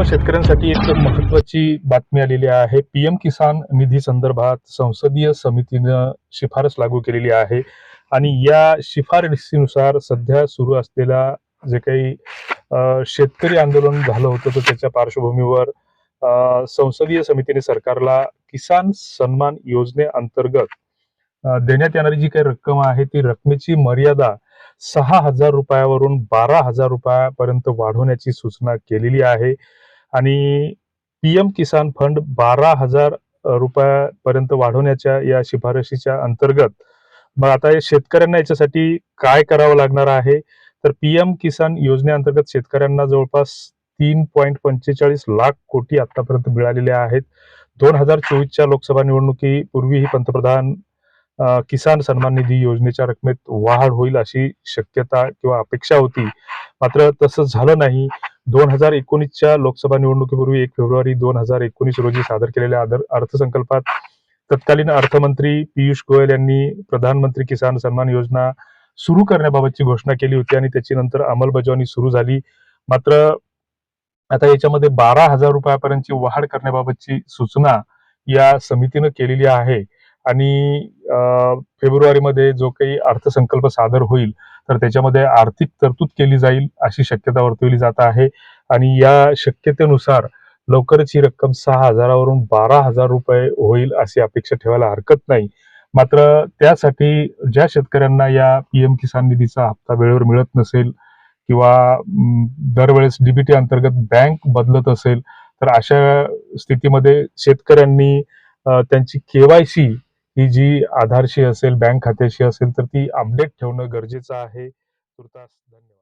मित्रांनो शेतकऱ्यांसाठी एक महत्वाची बातमी आलेली आहे. पीएम किसान निधी संदर्भात संसदीय समितीनं शिफारस लागू केलेली आहे आणि या शिफारसीनुसार सध्या सुरू असलेला जे काही शेतकरी आंदोलन झालं होतं तर त्याच्या पार्श्वभूमीवर संसदीय समितीने सरकारला किसान सन्मान योजनेअंतर्गत देण्यात येणारी जी काही रक्कम आहे ती रकमेची मर्यादा सहा हजार रुपयावरून बारा हजार रुपयापर्यंत वाढवण्याची सूचना केलेली आहे. आणि पीएम किसान फंड बारा हजार रुपयापर्यंत वाढवण्याच्या या शिफारशीच्या अंतर्गत मग आता या शेतकऱ्यांना याच्यासाठी काय करावं लागणार आहे? तर पीएम किसान योजनेअंतर्गत शेतकऱ्यांना जवळपास तीन पॉईंट पंचेचाळीस लाख कोटी आतापर्यंत मिळालेल्या आहेत. दोन हजार चोवीसच्या लोकसभा निवडणुकीपूर्वीही पंतप्रधान किसान सन्मान निधी योजनेच्या रकमेत वाढ होईल अशी शक्यता किंवा अपेक्षा होती. मात्र तसं झालं नाही. दोन हजार एकोणीसच्या लोकसभा निवडणुकीपूर्वी एक फेब्रुवारी दोन हजार एकोणीस रोजी सादर केलेल्या आदर- अर्थसंकल्पात तत्कालीन अर्थमंत्री पियुष गोयल यांनी प्रधानमंत्री किसान सन्मान योजना सुरू करण्याबाबतची घोषणा केली होती आणि त्याची नंतर अंमलबजावणी सुरू झाली. मात्र आता याच्यामध्ये बारा हजार रुपयापर्यंतची वाढ करण्याबाबतची सूचना या समितीनं केलेली आहे. आणि फेब्रुवारीमध्ये जो काही अर्थसंकल्प सादर होईल तर त्याच्यामध्ये आर्थिक तरतूद केली जाईल अशी शक्यता वर्तवली जात आहे. आणि या शक्यतेनुसार लवकरच ही रक्कम सहा हजारावरून बारा हजार रुपये होईल अशी अपेक्षा ठेवायला हरकत नाही. मात्र त्यासाठी ज्या शेतकऱ्यांना या पीएम किसान निधीचा हप्ता वेळेवर मिळत नसेल किंवा दरवेळेस डीबीटी अंतर्गत बँक बदलत असेल तर अशा स्थितीमध्ये शेतकऱ्यांनी त्यांची केवायसी ही जी आधारशी असेल बँक खात्याशी असेल तर ती अपडेट ठेवणं गरजेचं आहे. तुर्तास धन्यवाद.